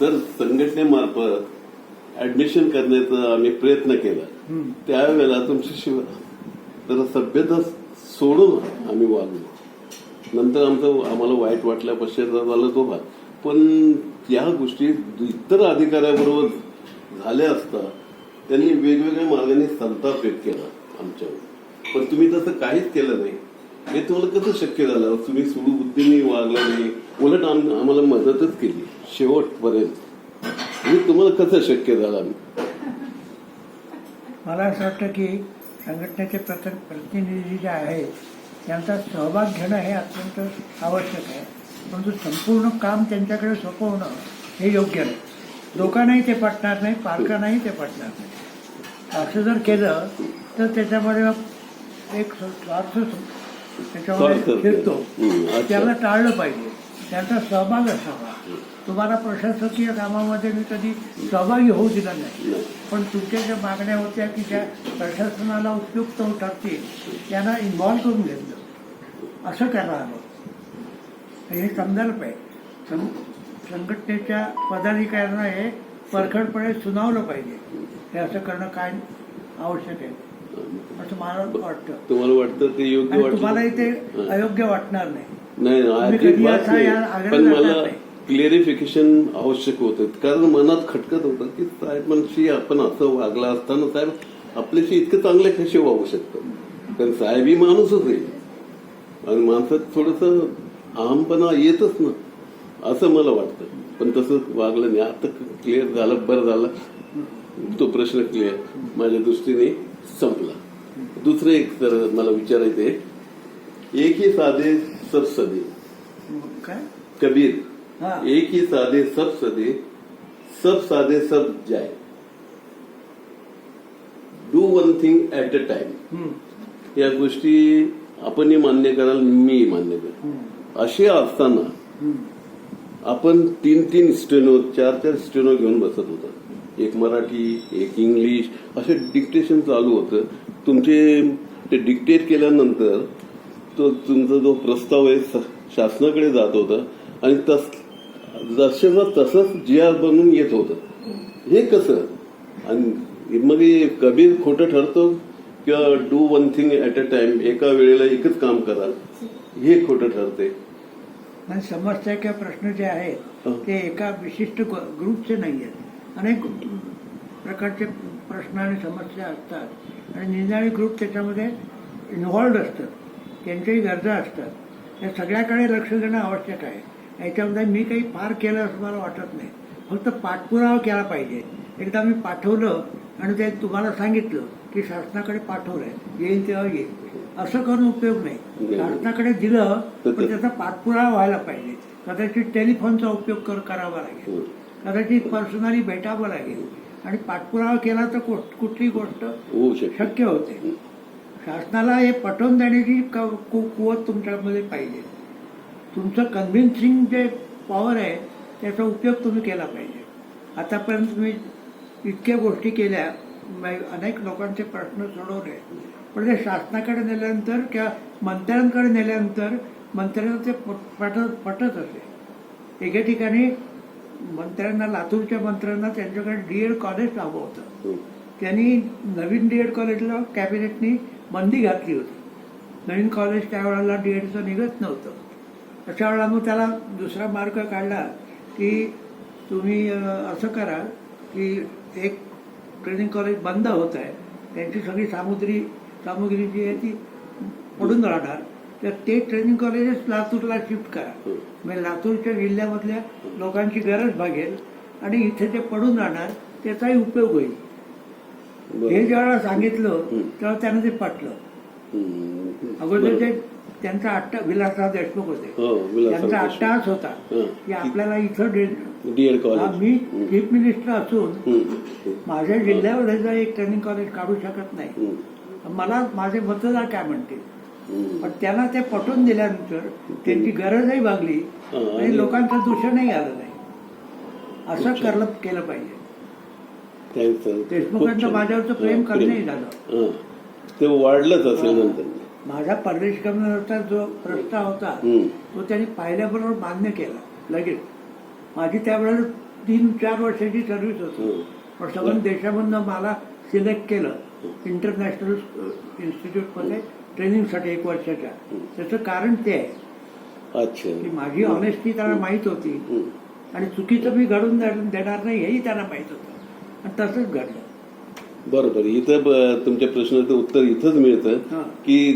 तर संघटनेमार्फत ऍडमिशन करण्याचा आम्ही प्रयत्न केला. त्यावेळेला तुमची शिव तर सभ्यता सोडून आम्ही वागलो. नंतर आमचं आम्हाला वाईट वाटल्या पश्चाताप झाला तो भाग. पण या गोष्टी इतर अधिकाऱ्याबरोबर झाल्या असता त्यांनी वेगवेगळ्या मार्गाने संताप व्यक्त केला आमच्यावर. पण तुम्ही तसं काहीच केलं नाही. हे तुम्हाला कसं शक्य झालं? तुम्ही सुडबुद्धीने वागला नाही. उलट आम- आम्हाला मदतच केली. शेवटपर्यंत. हे तुम्हाला कसं शक्य झालं मला असं वाटतं की संघटनेचे प्रत प्रतिनिधी जे आहेत त्यांचा सहभाग घेणं हे अत्यंत आवश्यक आहे. परंतु संपूर्ण काम त्यांच्याकडे सोपवणं हे योग्य नाही. लोकांनाही ते पटणार नाही पालकांनाही ते पटणार नाही. असं जर केलं तर त्याच्यामध्ये एक स्वार्थ त्याच्यामध्ये. फिरतो. त्याला टाळलं पाहिजे. त्यांचा सहभाग असावा. तुम्हाला प्रशासकीय कामामध्ये मी कधी सहभागी होऊ दिला नाही. पण तुमच्या ज्या मागण्या होत्या की ज्या प्रशासनाला उपयुक्त ठरतील त्यांना इन्व्हॉल्व करून घेतलं. असं करायला हवं हे समजायला पाहिजे सं- संघटनेच्या पदाधिकाऱ्यांना हे परखडपणे सुनावलं पाहिजे. हे असं करणं काय आवश्यक आहे? असं मला वाटतं. तुम्हाला वाटतं ते योग्य तुम्हालाही ते हं. अयोग्य वाटणार नाही. नाही नाही पण मला. क्लिअरिफिकेशन आवश्यक होतं. कारण मनात खटकत होतं की साहेबांशी आपण असं वागला असताना साहेब आपल्याशी इतकं चांगले कसे वागू शकतात कारण साहेब ही माणूसच आहे. आणि माणसात थोडस अहमपणा येतच ना असं मला वाटतं. पण तसं वागलं नाही. आता क्लिअर झालं बरं झालं. तो प्रश्न क्लिअर माझ्या दृष्टीने संपला. दुसरं एक तर मला विचारायचं आहे. एक ही साधे सब सदे काय कबीर हा. एक ही साधे सब सदे सब साधे सब जाय do one thing at a time. या गोष्टी आपणही मान्य कराल मी मान्य करेल. असे असताना. आपण तीन तीन स्टेनो चार चार स्टेनो घेऊन बसत होता एक मराठी एक इंग्लिश असे डिक्टेशन चालू होतं तुमचे ते डिक्टेट केल्यानंतर तो तुमचा जो प्रस्ताव आहे शासनाकडे जात होता आणि तस जसं तसंच जी आर बनून येत होतं. हे कसं? आणि मग हे कबीर खोटं ठरतो किंवा do one thing at a time एका वेळेला एकच काम करा हे खोटं ठरते आणि समस्या किंवा प्रश्न जे आहेत. ते एका विशिष्ट ग्रुपचे नाही आहेत. अनेक प्रकारचे प्रश्न आणि समस्या असतात. आणि निंदाळी ग्रुप त्याच्यामध्ये इन्व्हॉल्ड असतात त्यांच्याही गरजा असतात. त्या सगळ्याकडे लक्ष देणं आवश्यक आहे. याच्यामध्ये मी काही फार केलं असं मला वाटत नाही. फक्त पाठपुरावा केला पाहिजे. एकदा मी पाठवलं आणि ते तुम्हाला सांगितलं की शासनाकडे पाठवलंय. येईल तेव्हा येईल असं करून उपयोग नाही. शासनाकडे दिलं पण त्याचा पाठपुरावा व्हायला पाहिजे. कदाचित टेलिफोनचा उपयोग कर करावा लागेल. कदाचित पर्सनली भेटावं लागेल. आणि पाठपुरावा केला तर कुठ- कुठली गोष्ट शक्य होते. शासनाला हे पटवून देण्याची क- कुवत तुमच्यामध्ये पाहिजे. तुमचं कन्व्हिन्सिंग जे पॉवर आहे त्याचा उपयोग तुम्ही केला पाहिजे. आतापर्यंत तुम्ही इतक्या गोष्टी केल्या अनेक लोकांचे प्रश्न सोडवले. पण ते शासनाकडे नेल्यानंतर किंवा मंत्र्यांकडे नेल्यानंतर मंत्र्यांना ते पट- पटत पटत असे. एके ठिकाणी मंत्र्यांना लातूरच्या मंत्र्यांना त्यांच्याकडे डी एड कॉलेज हवं होतं त्यांनी नवीन डी एड कॉलेजला कॅबिनेटनी बंदी घातली होती. नवीन कॉलेज त्यावेळेला डी एडचं निघत नव्हतं. अशा वेळेला मग त्याला दुसरा मार्ग काढला की तुम्ही असं करा की एक ट्रेनिंग कॉलेज बंद होत आहे. त्यांची सगळी सामुग्री सामुग्री जी आहे ती पडून राहणार. तर ते ट्रेनिंग कॉलेजेस लातूरला शिफ्ट करा. म्हणजे लातूरच्या जिल्ह्यामधल्या लोकांची गरज भागेल आणि इथे जे पडून राहणार त्याचाही उपयोग होईल. हे ज्यावेळेला सांगितलं. तेव्हा त्यांना ते पटलं हं. अगोदर ते. त्यांचा अट्टा विलासराव देशमुख होते हो, त्यांचा. अट्टाहास होता. की आपल्याला इथं मी. चीफ मिनिस्टर असून. माझ्या जिल्ह्यामध्ये जर एक ट्रेनिंग कॉलेज काढू शकत नाही. मला माझे मतदार काय म्हणतील. पण त्यांना ते पटवून दिल्यानंतर त्यांची गरजही भागली आणि लोकांचं दूषणही आलं नाही असं करलं केलं पाहिजे देशमुखांचं. माझ्यावरचं प्रेम हं, कमी झालं. हं. ते वाढलंच असेल. नंतर. माझा परदेश गमनाचा जो प्रस्ताव होता हं. तो त्यांनी पाहिल्याबरोबर मान्य केला लगेच. माझी त्यावेळेला तीन चार वर्षाची सर्व्हिस होती. पण सगळ्या देशामधनं मला सिलेक्ट केलं इंटरनॅशनल इन्स्टिट्यूटमध्ये ट्रेनिंगसाठी एक वर्षाच्या. त्याचं कारण ते आहे. अच्छा. की माझी ऑनेस्टी त्यांना माहीत होती. हं. आणि चुकीचं मी घडून देणार नाही हेही त्यांना माहीत होतं. आणि तसंच घडलं बरं बरं इथं ब- तुमच्या प्रश्नाचं उत्तर इथंच मिळतं हां. की